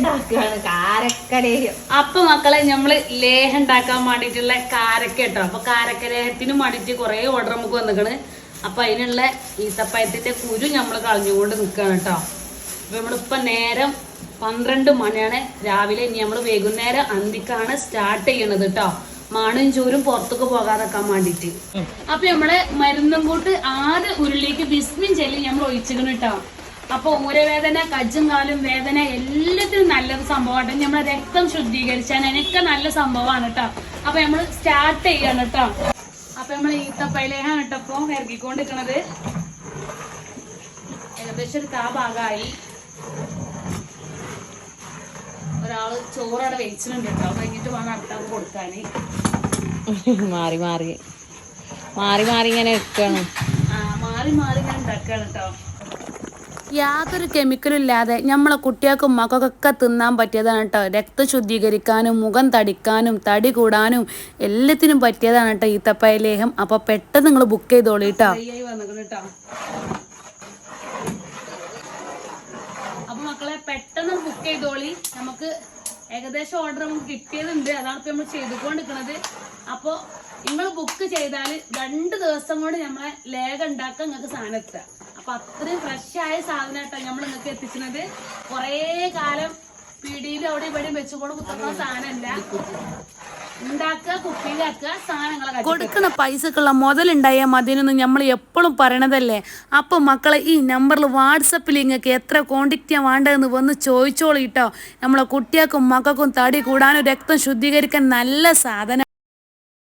ഉണ്ടാക്കുകയാണ് അപ്പൊ മക്കളെ നമ്മൾ ലേഹം ഉണ്ടാക്കാൻ വേണ്ടിയിട്ടുള്ള കാരക്ക കേട്ടോ അപ്പൊ കാരക്ക ലേഹത്തിന് വേണ്ടിയിട്ട് കുറെ ഓർഡർ നമുക്ക് വന്നിക്കണ്. അപ്പൊ അതിനുള്ള ഈത്തപ്പഴത്തിന്റെ കുരു നമ്മൾ കളഞ്ഞുകൊണ്ട് നിൽക്കുകയാണ് കേട്ടോ അപ്പൊ നമ്മളിപ്പൊ നേരം പന്ത്രണ്ട് മണിയാണ്. രാവിലെ ഇനി നമ്മൾ വൈകുന്നേരം അന്തിക്കാണ് സ്റ്റാർട്ട് ചെയ്യണത് കേട്ടോ മാണും ചൂരും പുറത്തൊക്കെ പോകാതെക്കാൻ വേണ്ടിയിട്ട്. അപ്പൊ നമ്മൾ മരുന്നും കൂട്ട് ആറ് ഉരുളിക്ക് ബിസ്മിൻ ചെല്ലി നമ്മൾ ഒഴിച്ചിരുന്നു കേട്ടോ അപ്പൊ ഊരവേദന കജ്ജും കാലും വേദന എല്ലാത്തിനും നല്ലൊരു സംഭവമാണ്. നമ്മളെ രക്തം ശുദ്ധീകരിച്ചാൽ എനിക്ക് നല്ല സംഭവമാണ് കേട്ടോ. അപ്പൊ നമ്മൾ സ്റ്റാർട്ട് ചെയ്യണം കേട്ടോ. അപ്പൊ നമ്മൾ ഈത്തപ്പയിലേക്കാണ് കേട്ടോ ഇപ്പൊ ഇറക്കിക്കൊണ്ടിരിക്കണത് ഏകദേശം ഒരു കാ ഭാഗമായി. ഒരാൾ ചോറവിടെ വെച്ചിട്ടുണ്ട് കേട്ടോ. കഴിഞ്ഞിട്ട് വേണം അടുത്താൾക്ക് കൊടുക്കാന്. മാറി മാറി. മാറി മാറി ഇങ്ങനെ വെക്കണം ആ മാറി മാറി ഞാൻ ഉണ്ടാക്കാണ് കേട്ടോ. യാതൊരു കെമിക്കലും ഇല്ലാതെ നമ്മളെ കുട്ടികൾക്കും മക്കൾക്കൊക്കെ തിന്നാൻ പറ്റിയതാണ് കേട്ടോ രക്തം ശുദ്ധീകരിക്കാനും മുഖം തടിക്കാനും തടി കൂടാനും എല്ലാത്തിനും പറ്റിയതാണ് കേട്ടോ ഈത്തപ്പയ ലേഹം. അപ്പൊ പെട്ടെന്ന് നിങ്ങൾ ബുക്ക് ചെയ്തോളൂ കേട്ടോ അപ്പൊ മക്കളെ പെട്ടെന്ന് ബുക്ക് ചെയ്തോളി. നമുക്ക് ഏകദേശം ഓർഡർ നമുക്ക് കിട്ടിയതുണ്ട്. അതാണ് ഇപ്പൊ നമ്മൾ ചെയ്തുകൊണ്ടിരിക്കുന്നത് അപ്പൊ നിങ്ങൾ ബുക്ക് ചെയ്താൽ രണ്ട് ദിവസം കൊണ്ട് നമ്മളെ ലേഖ ഉണ്ടാക്കാൻ നിങ്ങൾക്ക് സാധനം അപ്പൊ അത്രയും ഫ്രഷ് ആയ സാധനമായിട്ടോ നമ്മൾ നിങ്ങൾക്ക് എത്തിക്കുന്നത്. കുറേ കാലം പിടിയിൽ അവിടെ ഇവിടെയും വെച്ചുകൊണ്ട് കുത്തുന്ന സാധനമല്ല കൊടുക്കുന്ന പൈസക്കുള്ള മുതലുണ്ടായാൽ മതിയെന്ന് നമ്മൾ എപ്പോഴും പറയണതല്ലേ? അപ്പൊ മക്കളെ ഈ നമ്പറിൽ വാട്സപ്പിൽ നിങ്ങൾക്ക് എത്ര ക്വാണ്ടിറ്റിയാണ് വേണ്ടതെന്ന് വന്ന് ചോദിച്ചോളൂ കേട്ടോ നമ്മളെ കുട്ടികൾക്കും മക്കൾക്കും തടി കൂടാനും രക്തം ശുദ്ധീകരിക്കാൻ നല്ല സാധനം.